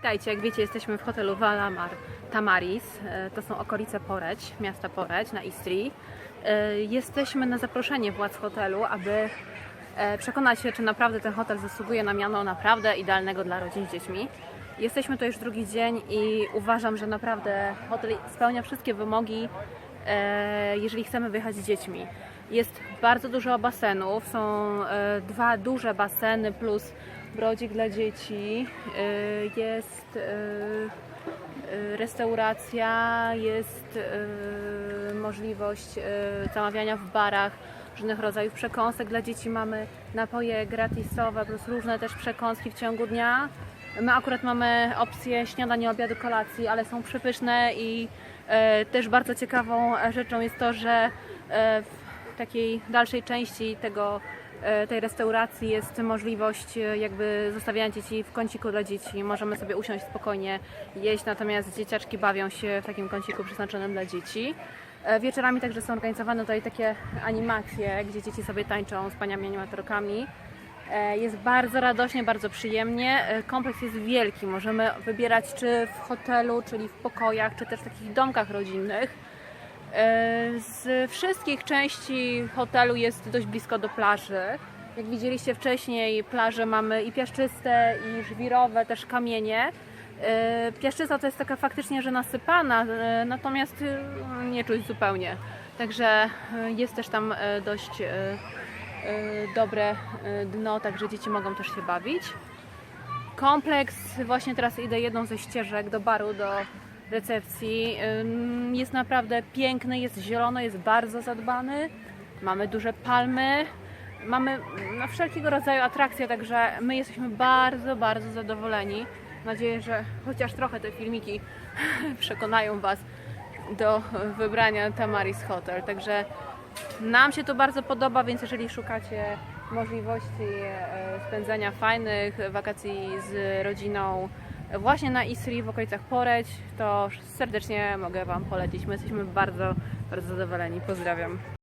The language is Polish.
Witajcie, jak wiecie jesteśmy w hotelu Valamar Tamaris, E, to są okolice Poreć, miasta Poreć na Istrii. E, Jesteśmy na zaproszenie władz hotelu, aby e, przekonać się, czy naprawdę ten hotel zasługuje na miano naprawdę idealnego dla rodzin z dziećmi. Jesteśmy tu już drugi dzień i uważam, że naprawdę hotel spełnia wszystkie wymogi, jeżeli chcemy wyjechać z dziećmi. Jest bardzo dużo basenów, są e, dwa duże baseny plus brodzik dla dzieci, e, jest e, e, restauracja, jest e, możliwość e, zamawiania w barach różnych rodzajów przekąsek dla dzieci. Mamy napoje gratisowe plus różne też przekąski w ciągu dnia. My akurat mamy opcję śniadania, obiadu, kolacji, ale są przepyszne i e, też bardzo ciekawą rzeczą jest to, że e, w takiej dalszej części tego, e, tej restauracji jest możliwość e, jakby zostawiania dzieci w kąciku dla dzieci. Możemy sobie usiąść spokojnie, jeść, natomiast dzieciaczki bawią się w takim kąciku przeznaczonym dla dzieci. E, Wieczorami także są organizowane tutaj takie animacje, gdzie dzieci sobie tańczą z paniami animatorkami. E, Jest bardzo radośnie, bardzo przyjemnie. E, Kompleks jest wielki. Możemy wybierać czy w hotelu, czyli w pokojach, czy też w takich domkach rodzinnych. E, Z wszystkich części hotelu jest dość blisko do plaży. Jak widzieliście wcześniej, plaże mamy i piaszczyste, i żwirowe, też kamienie. Piaszczysta to jest taka faktycznie, że nasypana, natomiast nie czuć zupełnie. Także jest też tam dość dobre e, dno, także dzieci mogą też się bawić. Kompleks, właśnie teraz idę jedną ze ścieżek do baru, do recepcji. Jest naprawdę piękny, jest zielono, jest bardzo zadbany. Mamy duże palmy, mamy no, wszelkiego rodzaju atrakcje, także my jesteśmy bardzo, bardzo zadowoleni. Mam nadzieję, że chociaż trochę te filmiki przekonają Was do wybrania Tamaris Hotel. Także nam się to bardzo podoba, więc jeżeli szukacie możliwości e, spędzania fajnych wakacji z rodziną właśnie na Istrii w okolicach Poreć, to serdecznie mogę Wam polecić. My jesteśmy bardzo, bardzo zadowoleni. Pozdrawiam.